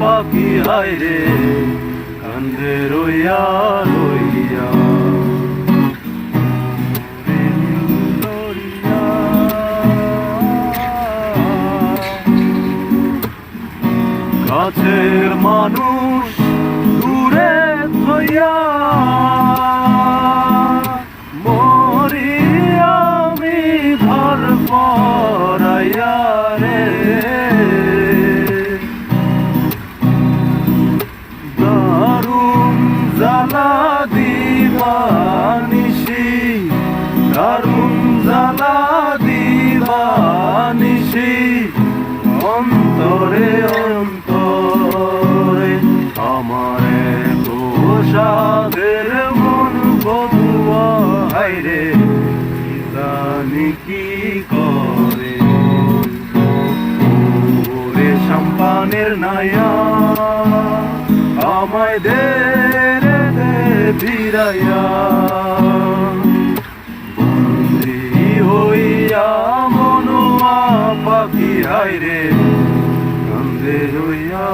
পাখি হায় কান্দে রইয়া রইয়া কাছের মানুষ দারুণ জ্বালা দিবানিসি অন্তরে অন্তরে আমারে প্রসাদের মন বধুয়া হাইরে জানি কি করে। ওরে সম্পানের নায়া, আমায় দে রে ফিরাইয়া। পাখি হায় রে কান্দে হইয়া